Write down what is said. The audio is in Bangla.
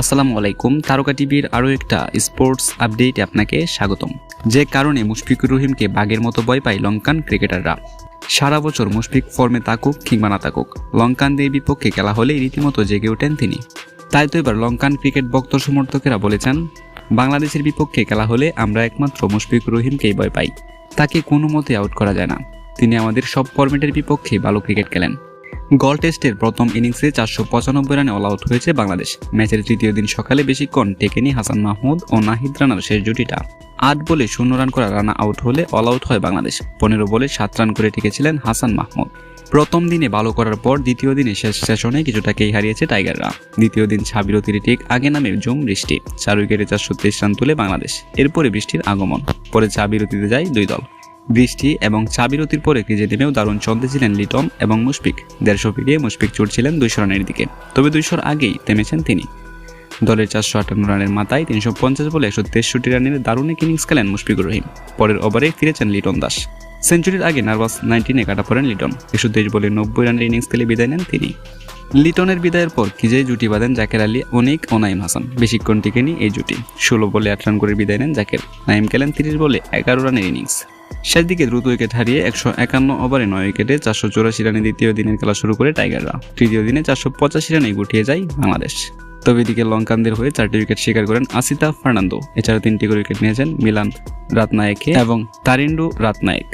আসসালামু আলাইকুম, তারকা টিভির আরও একটা স্পোর্টস আপডেট আপনাকে স্বাগতম। যে কারণে মুশফিকুর রহিমকে বাঘের মতো ভয় পায় লঙ্কান ক্রিকেটাররা। সারা বছর মুশফিক ফর্মে থাকুক কিংবা না থাকুক, লঙ্কানদের বিপক্ষে খেলা হলেই রীতিমতো জেগে ওঠেন তিনি। তাই তো এবার লঙ্কান ক্রিকেট ভক্ত সমর্থকেরা বলেছেন, বাংলাদেশের বিপক্ষে খেলা হলে আমরা একমাত্র মুশফিকুর রহিমকেই ভয় পাই। তাকে কোনো মতে আউট করা যায় না। তিনি আমাদের সব ফর্মেটের বিপক্ষে ভালো ক্রিকেট খেলেন। গল টেস্টের প্রথম ইনিংসে চারশো পঁচানব্বই রানে অল আউট হয়েছে বাংলাদেশ। ম্যাচের তৃতীয় দিন সকালে বেশিক্ষণ টেকেনি হাসান মাহমুদ ও নাহিদ রানার শেষ জুটিটা। আট বলে শূন্য রান করা রানা আউট হলে অল আউট হয় বাংলাদেশ। পনেরো বলে সাত রান করে টিকেছিলেন হাসান মাহমুদ। প্রথম দিনে ভালো করার পর দ্বিতীয় দিনে শেষ সেশনে কিছুটাকেই হারিয়েছে টাইগাররা। দ্বিতীয় দিন ছাবিরতির ঠিক আগে নামে জুম বৃষ্টি। চার উইকেটে চারশো তেইশ রান তুলে বাংলাদেশ। এরপরে বৃষ্টির আগমন। পরে চা বিরতিতে যায় দুই দল। বৃষ্টি এবং চা বিরতির পরে ক্রিজে নেমেও দারুণ চলতে ছিলেন লিটন এবং মুশফিক। দেড়শো পেরিয়ে মুশফিক চড়ছিলেন দুইশো রানের দিকে। তবে দুইশোর আগেই থেমেছেন তিনি। দলের চারশো আটান্ন রানের মাথায় তিনশো পঞ্চাশ বলে একশো তেষট্টি রানের দারুণ এক ইনিংস খেলেন মুশফিকুর রহিম। পরের ওভারে ফিরেছেন লিটন দাস। সেঞ্চুরির আগে নার্ভাস নাইনটিনে কাটা পড়েন লিটন। একশো তেইশ বলে নব্বই রানের ইনিংস খেলে বিদায় নেন তিনি। লিটনের বিদায়ের পর কিজে জুটি বাঁধেন জাকের আলী, অনেক ও নাইম হাসান। বেশিক্ষণ টিকেনি এই জুটি। ষোলো বলে আট রান করে বিদায় নেন জাকের। নাইম খেলেন তিরিশ বলে এগারো রানের ইনিংস শেষ দিকে দ্রুত উইকেট হারিয়ে একশো একান্ন ওভারে নয় উইকেটে চারশো চৌরাশি রানে দ্বিতীয় দিনের খেলা শুরু করে টাইগাররা। তৃতীয় দিনে চারশো পঁচাশি রানে গুটিয়ে যায় বাংলাদেশ। তবে এদিকে লঙ্কানদের হয়ে চারটি উইকেট শিকার করেন আসিতা ফার্নান্দো। এছাড়া তিনটি করে উইকেট নিয়েছেন মিলান রাতনায়েকে এবং তারিন্ডু রাতনায়েক।